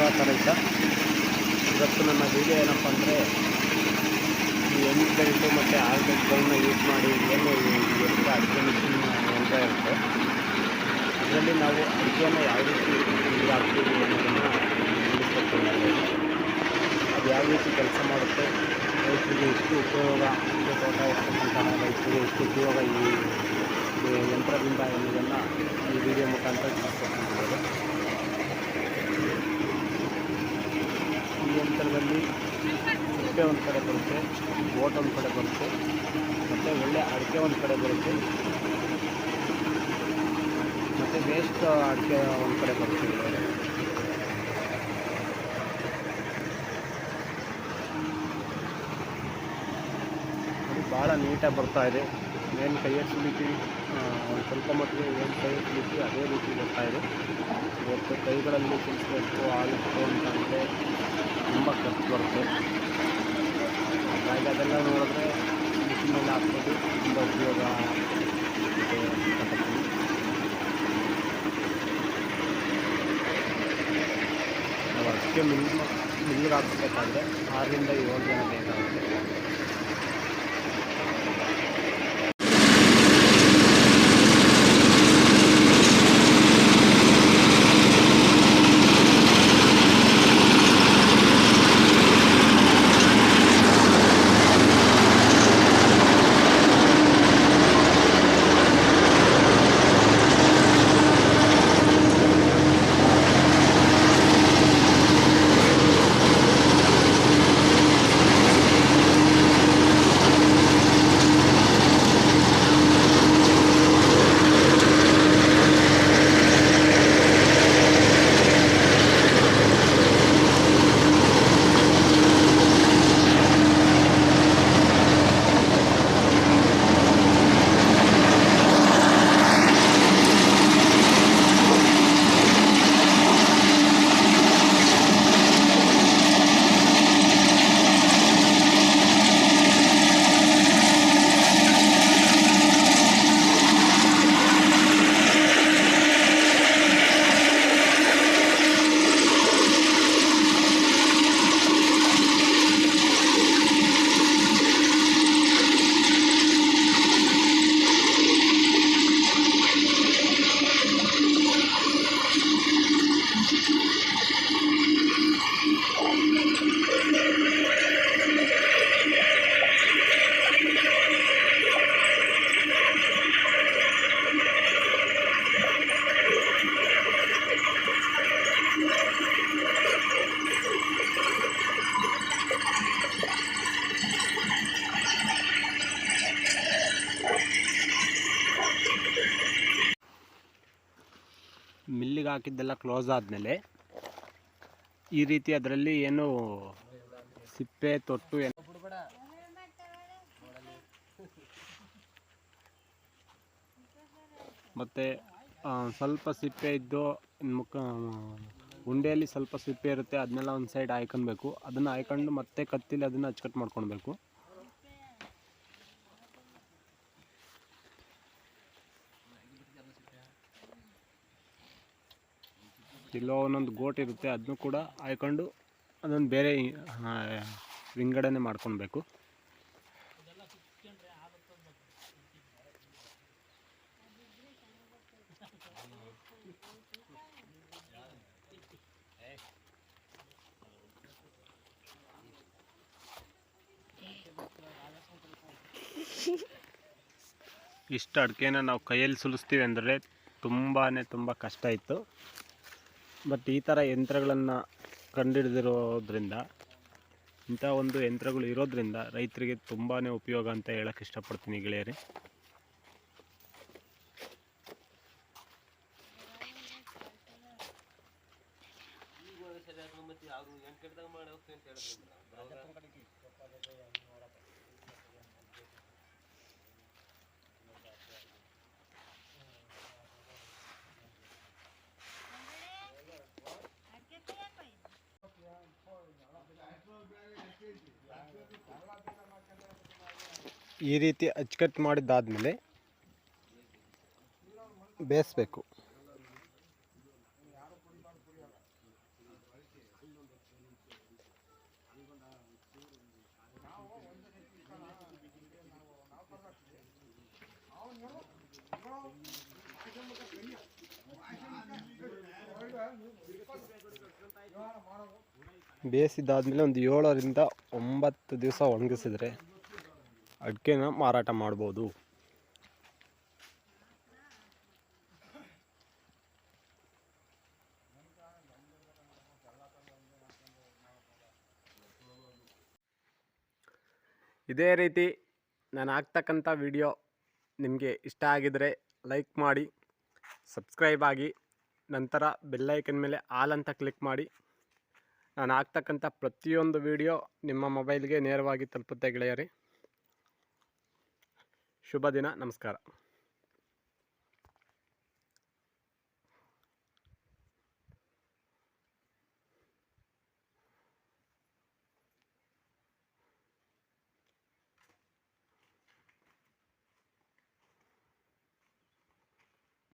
ಮಂಜುನಾಥ ಇದ್ದ ಇವತ್ತು ನನ್ನ ವಿಡಿಯೋ ಏನಪ್ಪ ಅಂದರೆ ಈ ಎಂಟು ಬೆಲ್ಟು ಮತ್ತು ಆರು ಬೆಲ್ಟ್ಗಳನ್ನ ಯೂಸ್ ಮಾಡಿ ಏನು ಈ ಅಡುಗೆ ಮಿಷಿನ್ ಯಂತ್ರ ಇರುತ್ತೆ. ಅದರಲ್ಲಿ ನಾವು ಅಡುಗೆನ ಯಾವ ರೀತಿ ನೀರು ಹಾಕ್ತೀವಿ ಅನ್ನೋದನ್ನು ಅದು ಯಾವ ರೀತಿ ಕೆಲಸ ಮಾಡುತ್ತೆ, ರೈತರಿಗೆ ಎಷ್ಟು ಉಪಯೋಗ ಅಡಿಕೆ ತೋಟ ಇರ್ತಕ್ಕಂತಹ ರೈತರಿಗೆ ಎಷ್ಟು ಉಪಯೋಗ ಈ ಯಂತ್ರದಿಂದ ಅನ್ನೋದನ್ನು ಈ ವಿಡಿಯೋ ಮುಖಾಂತರ ತಿಳಿಸ್ಕೊಡ್ತಿದ್ದಾರೆ ಈ ಯಂತ್ರದಲ್ಲಿ ಸಿಪ್ಪೆ ಒಂದು ಕಡೆ ಬರುತ್ತೆ, ಓಟ್ ಒಂದು ಕಡೆ ಬರುತ್ತೆ, ಮತ್ತು ಒಳ್ಳೆ ಅಡಿಕೆ ಒಂದು ಕಡೆ ಬರುತ್ತೆ, ಮತ್ತು ವೇಸ್ಟ್ ಅಡಿಕೆ ಒಂದು ಕಡೆ ಬರುತ್ತೆ. ಭಾಳ ನೀಟಾಗಿ ಬರ್ತಾ ಇದೆ. ಏನು ಕೈ ಒಂದು ಸ್ವಲ್ಪ ಮಟ್ಟಿಗೆ ಏನು ಕೈ ಸುಲಿತೀವಿ ಅದೇ ರೀತಿ ಬರ್ತಾ ಇದೆ. ಇವತ್ತು ಕೈಗಳಲ್ಲಿ ಸುಲಿಸ್ಬೇಕು ಆಗುತ್ತೆ ಅಂತಂದರೆ ತುಂಬ ಖರ್ಚು ಬರುತ್ತೆ. ಹಾಗಾಗಿ ಅದೆಲ್ಲ ನೋಡಿದ್ರೆ ಮಿಷಿನಲ್ಲಿ ಹಾಕ್ಬೋದು, ತುಂಬ ಉಪಯೋಗ ಅಷ್ಟೇ ಮಿಲ್ ಮಿಲ್ಗೆ ಹಾಕ್ಬೇಕಾದ್ರೆ ಆರರಿಂದ ಏಳು ಜನ ಬೇಕಾಗುತ್ತೆ. ಹಾಕಿದ್ದೆಲ್ಲ ಕ್ಲೋಸ್ ಆದಮೇಲೆ ಈ ರೀತಿ ಅದರಲ್ಲಿ ಏನು ಸಿಪ್ಪೆ, ತೊಟ್ಟು ಏನು ಮತ್ತು ಸ್ವಲ್ಪ ಸಿಪ್ಪೆ ಇದ್ದು ಮುಖ ಉಂಡೆಯಲ್ಲಿ ಸ್ವಲ್ಪ ಸಿಪ್ಪೆ ಇರುತ್ತೆ ಅದನ್ನೆಲ್ಲ ಒಂದು ಸೈಡ್ ಹಾಯ್ಕೊಬೇಕು ಅದನ್ನು ಹಾಯ್ಕೊಂಡು ಮತ್ತೆ ಕತ್ತಿಲಿ ಅದನ್ನು ಅಚ್ಚುಕಟ್ಟು ಮಾಡ್ಕೊಳ್ಬೇಕು. ಎಲ್ಲೋ ಒಂದೊಂದು ಗೋಟ್ ಇರುತ್ತೆ ಅದನ್ನು ಕೂಡ ಹಾಯ್ಕೊಂಡು ಅದೊಂದು ಬೇರೆ ವಿಂಗಡಣೆ ಮಾಡ್ಕೊಳ್ಬೇಕು ಇಷ್ಟು ಅಡಿಕೆನ ನಾವು ಕೈಯಲ್ಲಿ ಸುಲಿಸ್ತೀವಿ ಅಂದರೆ ತುಂಬಾ ತುಂಬ ಕಷ್ಟ ಇತ್ತು. ಬಟ್ ಈ ಥರ ಯಂತ್ರಗಳನ್ನು ಕಂಡುಹಿಡಿದಿರೋದ್ರಿಂದ ಇಂಥ ಒಂದು ಯಂತ್ರಗಳು ಇರೋದ್ರಿಂದ ರೈತರಿಗೆ ತುಂಬಾ ಉಪಯೋಗ ಅಂತ ಹೇಳಕ್ಕೆ ಇಷ್ಟಪಡ್ತೀನಿ ಗೆಳೆಯರೇ. ಈ ರೀತಿ ಅಚ್ಚುಕಟ್ ಮಾಡಿದ್ದಾದಮೇಲೆ ಬೇಯಿಸ್ಬೇಕು. ಬೇಯಿಸಿದಾದ್ಮೇಲೆ ಒಂದು ಏಳರಿಂದ ಒಂಬತ್ತು ದಿವಸ ಒಣಗಿಸಿದ್ರೆ ಅಡಿಕೆನ ಮಾರಾಟ ಮಾಡ್ಬೋದು. ಇದೇ ರೀತಿ ನಾನು ಹಾಕ್ತಕ್ಕಂಥ ವಿಡಿಯೋ ನಿಮಗೆ ಇಷ್ಟ ಆಗಿದರೆ ಲೈಕ್ ಮಾಡಿ, ಸಬ್ಸ್ಕ್ರೈಬ್ ಆಗಿ, ನಂತರ ಬೆಲ್ಲೈಕನ್ ಮೇಲೆ ಆಲ್ ಅಂತ ಕ್ಲಿಕ್ ಮಾಡಿ. ನಾನು ಹಾಕ್ತಕ್ಕಂಥ ಪ್ರತಿಯೊಂದು ವಿಡಿಯೋ ನಿಮ್ಮ ಮೊಬೈಲ್ಗೆ ನೇರವಾಗಿ ತಲುಪುತ್ತೆ ಗೆಳೆಯರಿ. ಶುಭ ದಿನ ನಮಸ್ಕಾರ.